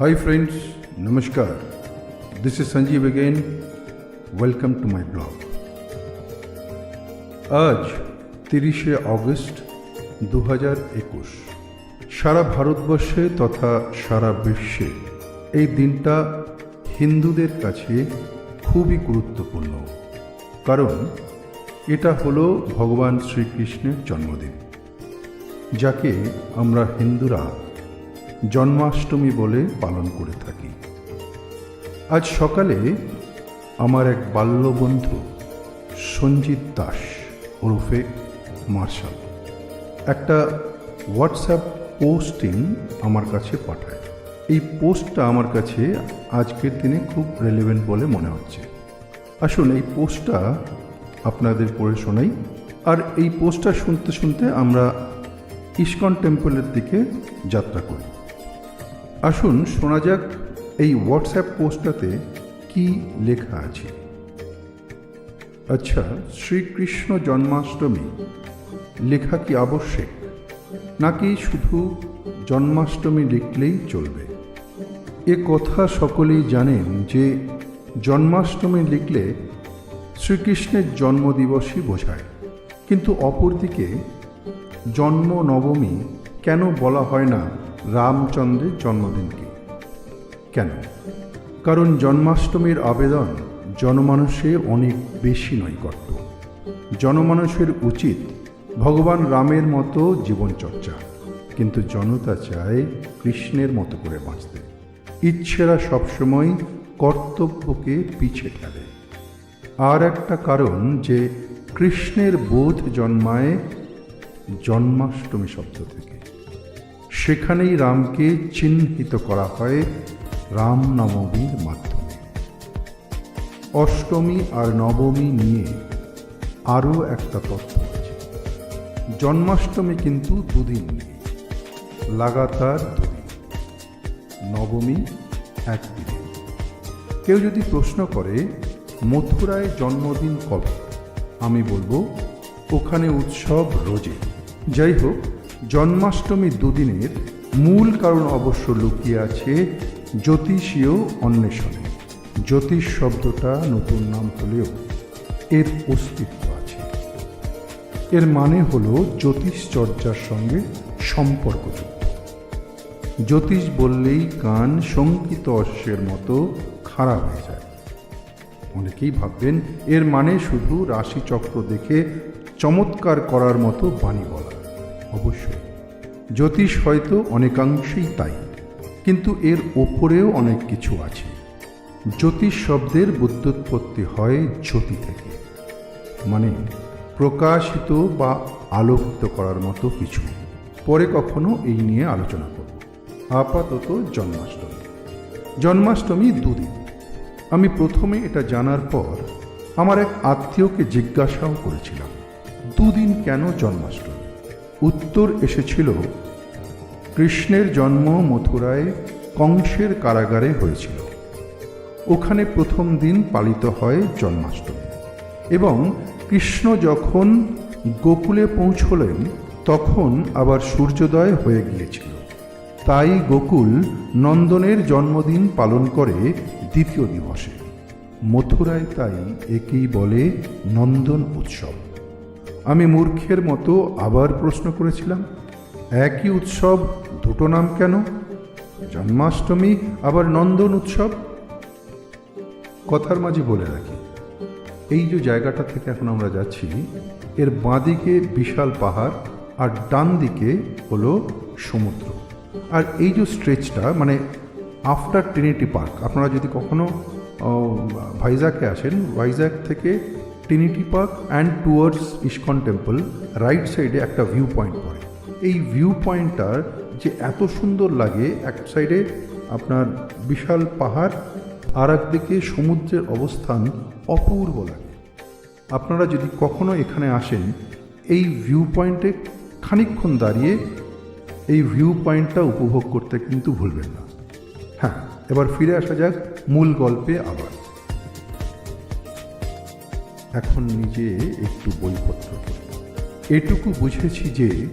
Hi friends, Namaskar. This is Sanjeev again. Welcome to my blog. আজ তিরিশে August দু হাজার একুশ সারা ভারতবর্ষে তথা সারা বিশ্বে এই দিনটা হিন্দুদের কাছে খুবই গুরুত্বপূর্ণ কারণ এটা হলো ভগবান শ্রীকৃষ্ণের জন্মদিন যাকে আমরা হিন্দুরা জন্মাষ্টমী বলে পালন করে থাকি। আজ সকালে আমার এক বাল্যবন্ধু সঞ্জিত দাস ওরফে মার্শাল একটা হোয়াটসঅ্যাপ পোস্টিং আমার কাছে পাঠায়। এই পোস্টটা আমার কাছে আজকের দিনে খুব রেলেভেন্ট বলে মনে হচ্ছে। আসুন এই পোস্টটা আপনাদের পড়ে শোনাই। আর এই পোস্টটা শুনতে শুনতে আমরা ইস্কন টেম্পলের দিকে যাত্রা করি। আসুন শোনা যাক এই হোয়াটসঅ্যাপ পোস্টটাতে কি লেখা আছে। আচ্ছা শ্রীকৃষ্ণ জন্মাষ্টমী, লেখা কি আবশ্যক? নাকি শুধু জন্মাষ্টমী লিখলেই চলবে? এ কথা সকলেই জানেন যে জন্মাষ্টমী লিখলে শ্রীকৃষ্ণের জন্মদিবসই বোঝায়। কিন্তু অপরদিকে জন্ম নবমী কেন বলা হয় না রামচন্দ্রের জন্মদিনকে কেন? কারণ জন্মাষ্টমীর আবেদন জনমানুষে অনেক বেশি নৈকট্য। জনমানুষের উচিত ভগবান রামের মতো জীবনচর্চা, কিন্তু জনতা চায় কৃষ্ণের মতো করে বাঁচতে। ইচ্ছেরা সবসময় কর্তব্যকে পিছিয়ে ঠেলে আর একটা কারণ যে কৃষ্ণের বোধ জন্মায় জন্মাষ্টমী শব্দ থেকে। সেখানেই রামকে চিহ্নিত করা হয় রামনবমীর মাধ্যমে। অষ্টমী আর নবমী নিয়ে আরও একটা তথ্য আছে। জন্মাষ্টমী কিন্তু দুদিন নিয়ে লাগাতার দুদিন। নবমী একদিন। কেউ যদি প্রশ্ন করে, মথুরায় জন্মদিন কবে? আমি বলব, ওখানে উৎসব রোজে। যাই হোক জন্মাষ্টমী দুদিনের মূল কারণ অবশ্য লুকিয়ে আছে জ্যোতিষীয় অন্বেষণে। জ্যোতিষ শব্দটা নতুন নাম হলেও এর অস্তিত্ব আছে। এর মানে হল জ্যোতিষ চর্চার সঙ্গে সম্পর্কযুক্ত। জ্যোতিষ বললেই কান শঙ্কিত অশ্বের মতো খাড়া হয়ে যায়। অনেকেই ভাববেন, এর মানে শুধু রাশিচক্র দেখে চমৎকার করার মতো বাণী বলা। অবশ্যই। জ্যোতিষ হয়তো অনেকাংশেই তাই, কিন্তু এর ওপরেও অনেক কিছু আছে। জ্যোতিষ শব্দের বুদ্ধোৎপত্তি হয় জ্যোতি থেকে মানে প্রকাশিত বা আলোকিত করার মতো কিছু। পরে কখনো এই নিয়ে আলোচনা করব। আপাতত জন্মাষ্টমী। জন্মাষ্টমী দুদিন। আমি প্রথমে এটা জানার পর আমার এক আত্মীয়কে জিজ্ঞাসাও করেছিলাম, দুদিন কেন জন্মাষ্টমী? উত্তর এসেছিল, কৃষ্ণের জন্ম মথুরায় কংসের কারাগারে হয়েছিল। ওখানে প্রথম দিন পালিত হয় জন্মাষ্টমী এবং কৃষ্ণ যখন গোকুলে পৌঁছলেন, তখন আবার সূর্যোদয় হয়ে গিয়েছিল। তাই গোকুল নন্দনের জন্মদিন পালন করে দ্বিতীয় দিবসে। মথুরায় তাই একেই বলে নন্দন উৎসব। আমি মূর্খের মতো আবার প্রশ্ন করেছিলাম, একই উৎসব দুটো নাম কেন? জন্মাষ্টমী, আবার নন্দন উৎসব? কথার মাঝে বলে রাখি, এই যে জায়গাটা থেকে এখন আমরা যাচ্ছি, এর বাঁদিকে বিশাল পাহাড় আর ডান দিকে হলো সমুদ্র। আর এই যে স্ট্রেচটা মানে আফটার ট্রিনিটি পার্ক আপনারা যদি কখনো ভাইজাকে আসেন ভাইজাগ থেকে Trinity park and towards ISKCON temple right সাইডে একটা ভিউ পয়েন্ট পড়ে। এই ভিউ পয়েন্টটার যে এত সুন্দর লাগে, এক সাইডে আপনার বিশাল পাহাড়, আর একদিকে সমুদ্রের অবস্থান অপূর্ব লাগে। আপনারা যদি কখনো এখানে আসেন, এই ভিউ পয়েন্টে খানিকক্ষণ দাঁড়িয়ে এই ভিউ পয়েন্টটা উপভোগ করতে কিন্তু ভুলবেন না। হ্যাঁ এবার ফিরে আসা যাক মূল গল্পে আবার। এখন নিজে একটু বইপত্র এটুকু বুঝেছি যে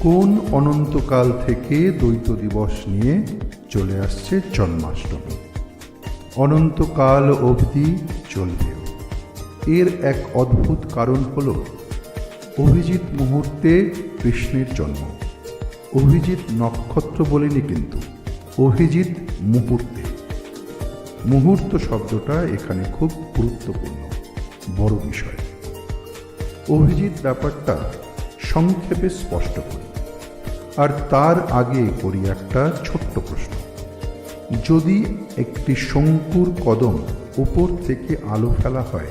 কোন অনন্তকাল থেকে দ্বৈত দিবস নিয়ে চলে আসছে জন্মাষ্টমী। অনন্তকাল অবধি চলবেও এর এক অদ্ভুত কারণ হল অভিজিৎ মুহূর্তে কৃষ্ণের জন্ম। অভিজিৎ নক্ষত্র বলিনি কিন্তু, অভিজিৎ মুহূর্তে। মুহূর্ত শব্দটা এখানে খুব গুরুত্বপূর্ণ। বড় বিষয়। অভিজিৎ ব্যাপারটা সংক্ষেপে স্পষ্ট করি। আর তার আগে করি একটা ছোট্ট প্রশ্ন। যদি একটি শঙ্কুর কদম উপর থেকে আলো ফেলা হয়,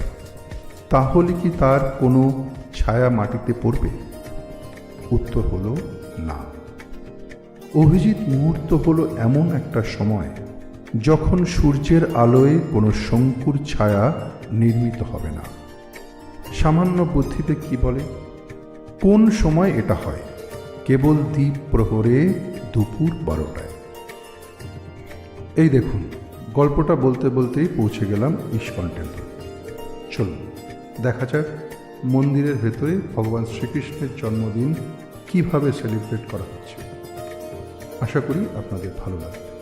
তাহলে কি তার কোনো ছায়া মাটিতে পড়বে? উত্তর হলো না। অভিজিৎ মুহূর্ত হলো এমন একটা সময় যখন সূর্যের আলোয় কোনো শঙ্কুর ছায়া নির্মিত হবে না। সামান্য বুদ্ধিতে কি বলে? কোন সময় এটা হয়? কেবল দ্বীপ প্রহরে দুপুর বারোটায়। এই দেখুন, গল্পটা বলতে বলতেই পৌঁছে গেলাম ইস্কন টেম্পল। চলুন, দেখা যাক মন্দিরের ভেতরে ভগবান শ্রীকৃষ্ণের জন্মদিন কীভাবে সেলিব্রেট করা হচ্ছে। আশা করি আপনাদের ভালো লাগবে।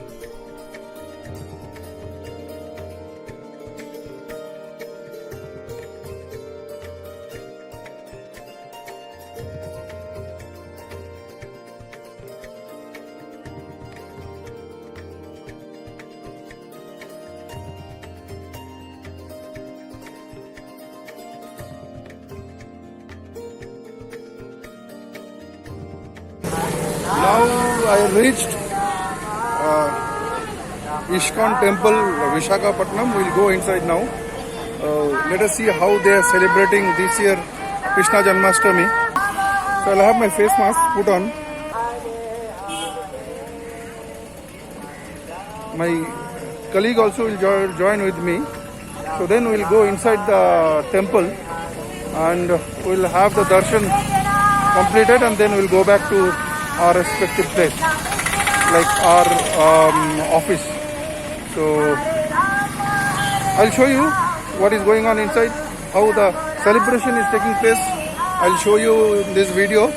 I reached uh, Ishkan Temple, Vishakhapatnam. We'll go inside now. Uh, let us see how they are celebrating this year Krishna Janmashtami. So I'll have my face mask put on. My colleague also will jo- join with me. So then we'll go inside the temple and we'll have the darshan completed and then we'll go back to our respective place like our um, office. So i'll show you what is going on inside how the celebration is taking place. I'll show you in this video.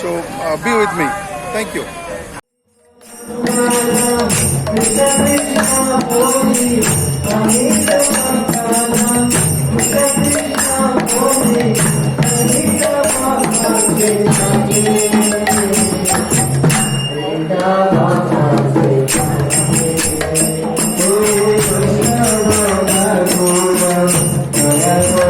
So uh, be with me. Thank you Yes.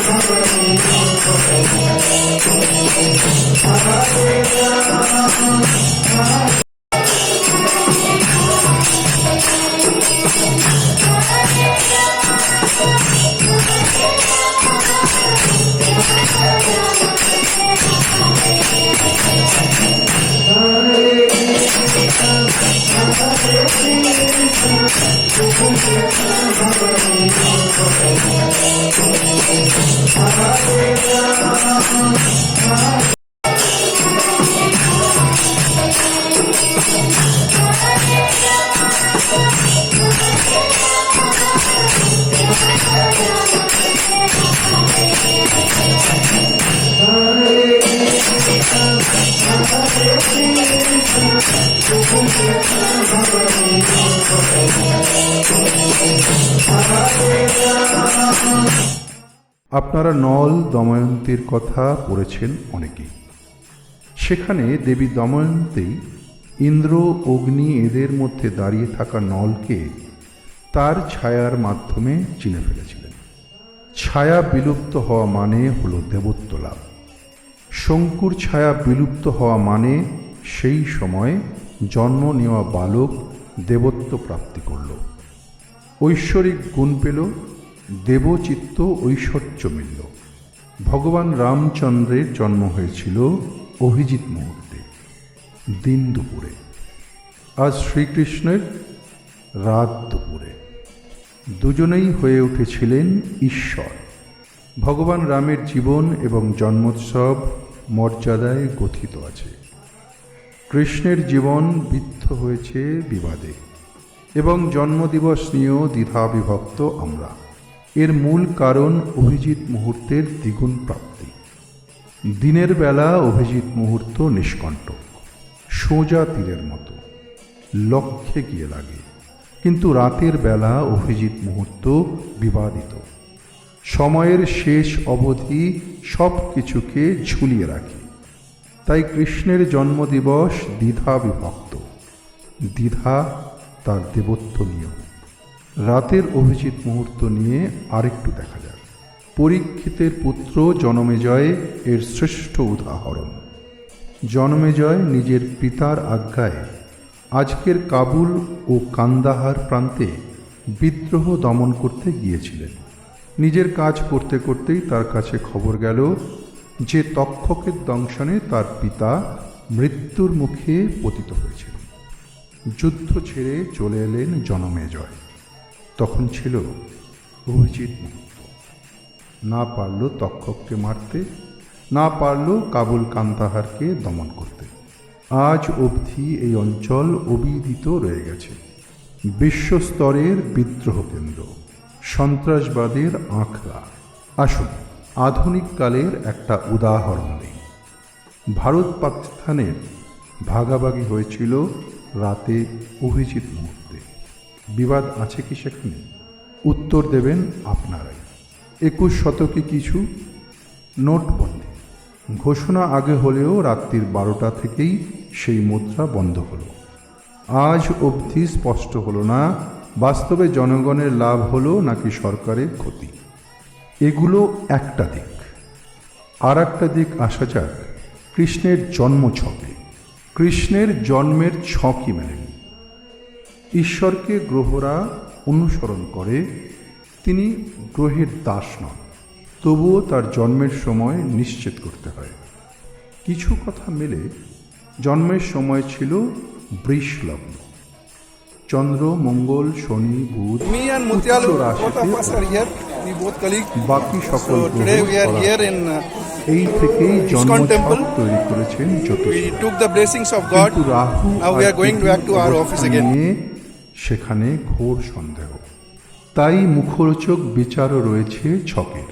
আপনারা নল দময়ন্তীর কথা পড়েছেন অনেকেই। সেখানে দেবী দময়ন্তী ইন্দ্র, অগ্নি এদের মধ্যে দাঁড়িয়ে থাকা নলকে তার ছায়ার মাধ্যমে চিনে ফেলেছিলেন। ছায়া বিলুপ্ত হওয়া মানে হল দেবত্ব লাভ শঙ্কুর ছায়া বিলুপ্ত হওয়া মানে সেই সময় জন্ম নেওয়া বালক দেবত্ব প্রাপ্তি করল। ঐশ্বরিক গুণ পেল দেবচিত্ত ঐশ্বর্য মিলল ভগবান রামচন্দ্রের জন্ম হয়েছিল অভিজিৎ মুহূর্তে, দিন দুপুরে। আজ শ্রীকৃষ্ণের রাত দুপুরে। দুজনেই হয়ে উঠেছিলেন ঈশ্বর। ভগবান রামের জীবন এবং জন্মোৎসব মর্যাদায় গঠিত আছে। কৃষ্ণের জীবন বিদ্ধ হয়েছে বিবাদে এবং জন্মদিবস নিয়েও দ্বিধাবিভক্ত আমরা। এর মূল কারণ অভিজিৎ মুহূর্তের দ্বিগুণ প্রাপ্তি। দিনের বেলা অভিজিৎ মুহূর্ত নিষ্কণ্টক, সোজা তীরের মতো, লক্ষ্যে গিয়ে লাগে। কিন্তু রাতের বেলা অভিজিৎ মুহূর্ত বিবাদিত। সময়ের শেষ অবধি সব কিছুকে ঝুলিয়ে রাখে। তাই কৃষ্ণের জন্মদিবস দ্বিধা বিভক্ত। দ্বিধা তার দেবত্ব নিয়েও রাতের অভিজিৎ মুহূর্ত নিয়ে আরেকটু দেখা যাক। পরীক্ষিতের পুত্র জনমেজয় এর শ্রেষ্ঠ উদাহরণ। জনমেজয় নিজের পিতার আজ্ঞায় আজকের কাবুল ও কান্দাহার প্রান্তে বিদ্রোহ দমন করতে গিয়েছিলেন। নিজের কাজ করতে করতেই তার কাছে খবর গেল যে তক্ষকের দংশনে তার পিতা মৃত্যুর মুখে পতিত হয়েছিল যুদ্ধ ছেড়ে চলে এলেন জনমেজয় তখন ছিল অভিজিৎ না পারল তক্ষককে মারতে, না পারল কাবুল কান্তাহারকে দমন করতে। আজ অবধি এই অঞ্চল অবিদিত রয়ে গেছে। বিশ্বস্তরের বিদ্রোহ কেন্দ্র, সন্ত্রাসবাদের আঁকড়া আসুন, আধুনিক কালের একটা উদাহরণ দিই। ভারত পাকিস্তানের ভাগাভাগি হয়েছিল রাতে অভিজিৎ মুহূর্তে বিবাদ আছে কি সেখানে? উত্তর দেবেন আপনারাই। একুশ শতকে কিছু নোটবন্দি ঘোষণা আগে হলেও রাত্রির বারোটা থেকেই সেই মুদ্রা বন্ধ হলো। আজ অবধি স্পষ্ট হলো না, বাস্তবে জনগণের লাভ হলো নাকি সরকারের ক্ষতি। এগুলো একটা দিক। আর একটা দিক আসা যাক, কৃষ্ণের জন্ম ছকে কৃষ্ণের জন্মের ছকই মেলেনি। ঈশ্বরকে গ্রহরা অনুসরণ করে তিনি গ্রহের দাস নন। তবুও তার জন্মের সময় নিশ্চিত করতে হয়। কিছু কথা মিলে জন্মের সময় ছিল বৃষ চন্দ্র মঙ্গল শনি বুধ বাকি সকল এই তৈরি করেছেন জ্যোতিষ। রাহু আর we are going back to our office সেখানে ঘোর সন্দেহ। তাই মুখরোচক বিচারও রয়েছে ছকের।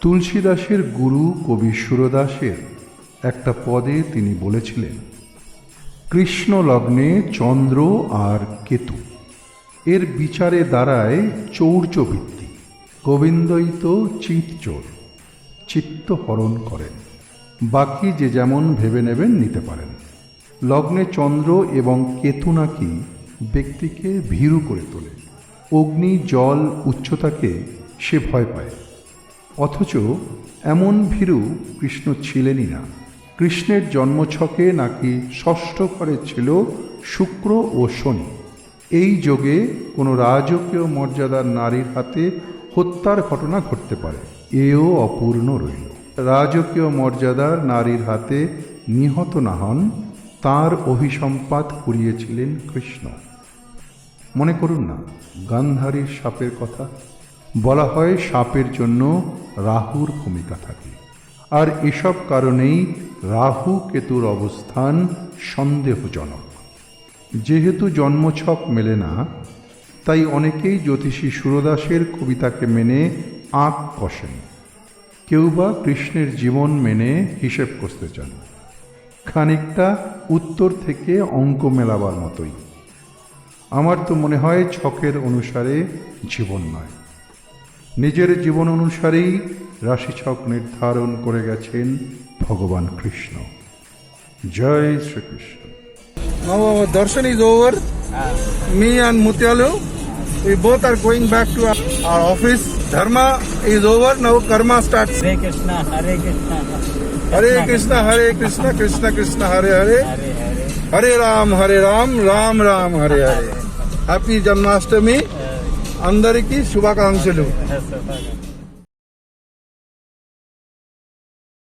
তুলসীদাসের গুরু কবি সুরদাসের একটা পদে তিনি বলেছিলেন কৃষ্ণ লগ্নে চন্দ্র আর কেতু। এর বিচারে দাঁড়ায় চৌর্যবৃত্তি। গোবিন্দই তো চিৎচোর চিত্ত হরণ করেন। বাকি যে যেমন ভেবে নেবেন নিতে পারেন। লগ্নে চন্দ্র এবং কেতু নাকি ব্যক্তিকে ভীরু করে তোলে। অগ্নি, জল, উচ্চতাকে সে ভয় পায়। অথচ এমন ভীরু কৃষ্ণ ছিলেনই না। কৃষ্ণের জন্মছকে নাকি ষষ্ঠ ঘরে ছিল শুক্র ও শনি। এই যোগে কোনো রাজকীয় মর্যাদার নারীর হাতে হত্যার ঘটনা ঘটতে পারে। এও অপূর্ণ রইল। রাজকীয় মর্যাদার নারীর হাতে নিহত না হন, তাঁর অভিসম্পাত করিয়েছিলেন কৃষ্ণ। মনে করুন না গান্ধারীর সাপের কথা। বলা হয় সাপের জন্য রাহুর ভূমিকা থাকে। আর এসব কারণেই রাহু কেতুর অবস্থান সন্দেহজনক। যেহেতু জন্মছক মেলে না, তাই অনেকেই জ্যোতিষী সুরদাসের কবিতাকে মেনে আঁক কষেন। কেউ বা কৃষ্ণের জীবন মেনে হিসেব কষতে চান। খানিকটা উত্তর থেকে অঙ্ক মেলাবার মতোই। আমার তো মনে হয় ছকের অনুসারে জীবন নয় নিজের জীবন অনুসারেই রাশিছক নির্ধারণ করে গেছেন ভগবান কৃষ্ণ জয় Shrikrishna Now our darshan is over. Me we both are going back to our, our office. Dharma is over. Now karma starts. Hare Krishna, Hare Krishna, Hare Krishna, Hare Krishna, Krishna Krishna, Hare Hare. Hare Hare. Hare Ram, Hare Ram, Ram Ram, Hare Hare. Happy Janmashtami. అందరికీ శుభాకాంక్షలు Yes, sir.